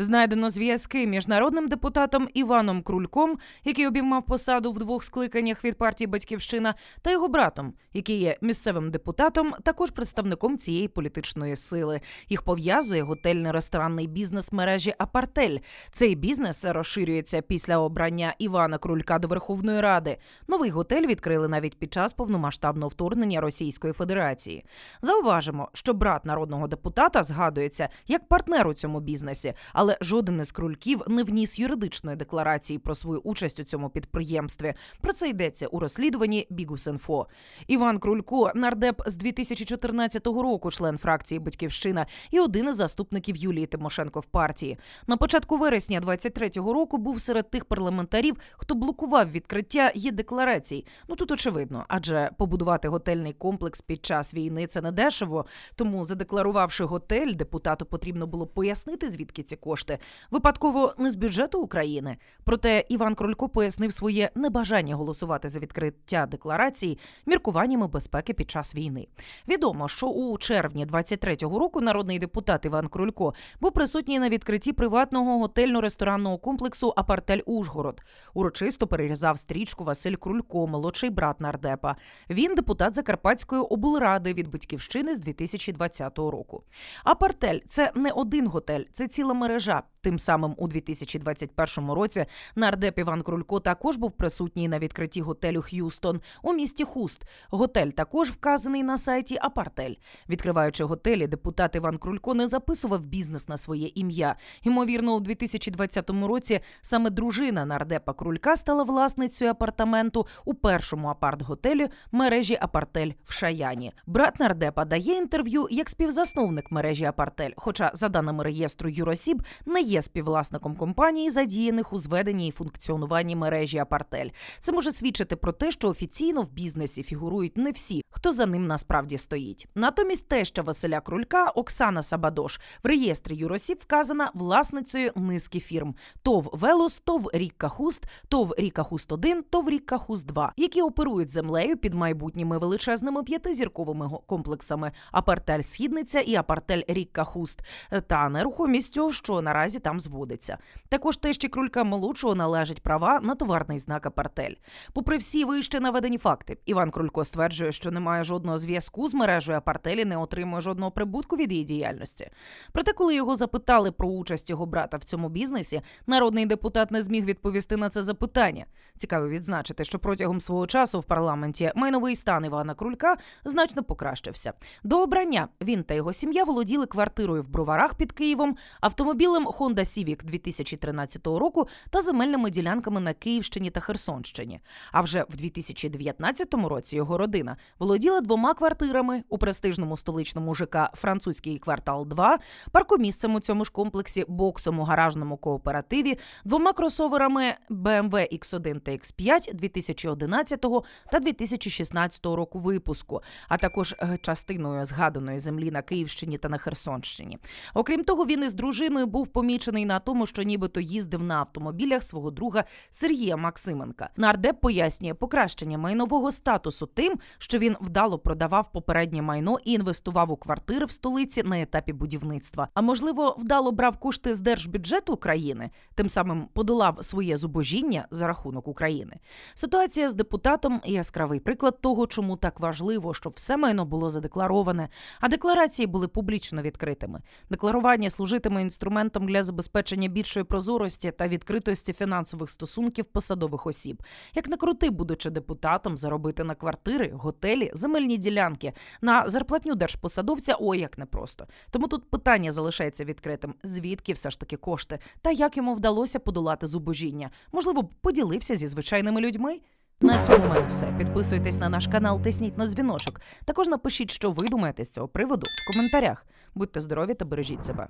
Знайдено зв'язки між народним депутатом Іваном Крульком, який обіймав посаду в двох скликаннях від партії Батьківщина, та його братом, який є місцевим депутатом, також представником цієї політичної сили. Їх пов'язує готельно-ресторанний бізнес мережі Апартель. Цей бізнес розширюється після обрання Івана Крулька до Верховної Ради. Новий готель відкрили навіть під час повномасштабного вторгнення Російської Федерації. Зауважимо, що брат народного депутата згадується як партнер у цьому бізнесі, але жоден із крульків не вніс юридичної декларації про свою участь у цьому підприємстві. Про це йдеться у розслідуванні Бігус.Інфо. Іван Крулько, нардеп з 2014 року, член фракції Батьківщина і один із заступників Юлії Тимошенко в партії. На початку вересня 23-го року був серед тих парламентарів, хто блокував відкриття є декларацій. Ну тут очевидно, адже побудувати готельний комплекс під час війни це не дешево. Тому, задекларувавши готель, депутату потрібно було пояснити, звідки ці кошти. Випадково не з бюджету України. Проте Іван Крулько пояснив своє небажання голосувати за відкриття декларації міркуваннями безпеки під час війни. Відомо, що у червні 23-го року народний депутат Іван Крулько був присутній на відкритті приватного готельно-ресторанного комплексу Апартель Ужгород. Урочисто перерізав стрічку Василь Крулько, молодший брат нардепа. Він депутат Закарпатської облради від батьківщини з 2020 року. Апартель це не один готель, це ціла мережа. up Тим самим у 2021 році нардеп Іван Крулько також був присутній на відкритті готелю Х'юстон у місті Хуст. Готель також вказаний на сайті Апартель. Відкриваючи готелі, депутат Іван Крулько не записував бізнес на своє ім'я. Ймовірно, у 2020 році саме дружина нардепа Крулька стала власницею апартаменту у першому апарт-готелі мережі Апартель в Шаяні. Брат нардепа дає інтерв'ю як співзасновник мережі Апартель, хоча, за даними реєстру Юросіб, не є співвласником компанії, задіяних у зведенні і функціонуванні мережі Апартель. Це може свідчити про те, що офіційно в бізнесі фігурують не всі, хто за ним насправді стоїть. Натомість теща Василя Крулька Оксана Сабадош в реєстрі Юросіб вказана власницею низки фірм: ТОВ Велос, ТОВ Рікка Хуст, ТОВ Ріка Хуст 1 ТОВ Рікка Хуст 2 які оперують землею під майбутніми величезними п'ятизірковими комплексами Апартель Східниця і Апартель Рікка Хуст та нерухомістю, що наразі там зводиться. Також тещі Крулька молодшого належать права на товарний знак Апартель. Попри всі вище наведені факти, Іван Крулько стверджує, що немає жодного зв'язку з мережею Апартель і не отримує жодного прибутку від її діяльності. Проте, коли його запитали про участь його брата в цьому бізнесі, народний депутат не зміг відповісти на це запитання. Цікаво відзначити, що протягом свого часу в парламенті майновий стан Івана Крулька значно покращився. До обрання він та його сім'я володіли квартирою в Броварах під Києвом, автомобілем Honda Civic 2013 року та земельними ділянками на Київщині та Херсонщині. А вже в 2019 році його родина володіла двома квартирами у престижному столичному ЖК Французький квартал 2, паркомісцем у цьому ж комплексі, боксом у гаражному кооперативі, двома кросоверами BMW X1 та X5 2011 та 2016 року випуску, а також е, частиною згаданої землі на Київщині та на Херсонщині. Окрім того, він із дружиною був помічений на тому, що нібито їздив на автомобілях свого друга Сергія Максименка. Нардеп пояснює покращення майнового статусу тим, що він вдало продавав попереднє майно і інвестував у квартири в столиці на етапі будівництва. А можливо, вдало брав кошти з держбюджету України, тим самим подолав своє зубожіння за рахунок України. Ситуація з депутатом яскравий приклад того, чому так важливо, щоб все майно було задеклароване, а декларації були публічно відкритими. Декларування служитиме інструментом для забезпечення більшої прозорості та відкритості фінансових стосунків посадових осіб. Як не крути, будучи депутатом, заробити на квартири, готелі, земельні ділянки, на зарплатню держпосадовця, ой, як непросто. Тому тут питання залишається відкритим: звідки все ж таки кошти, та як йому вдалося подолати зубожіння? Можливо, поділився зі звичайними людьми? На цьому мене все. Підписуйтесь на наш канал, тисніть на дзвіночок. Також напишіть, що ви думаєте з цього приводу в коментарях. Будьте здорові та бережіть себе.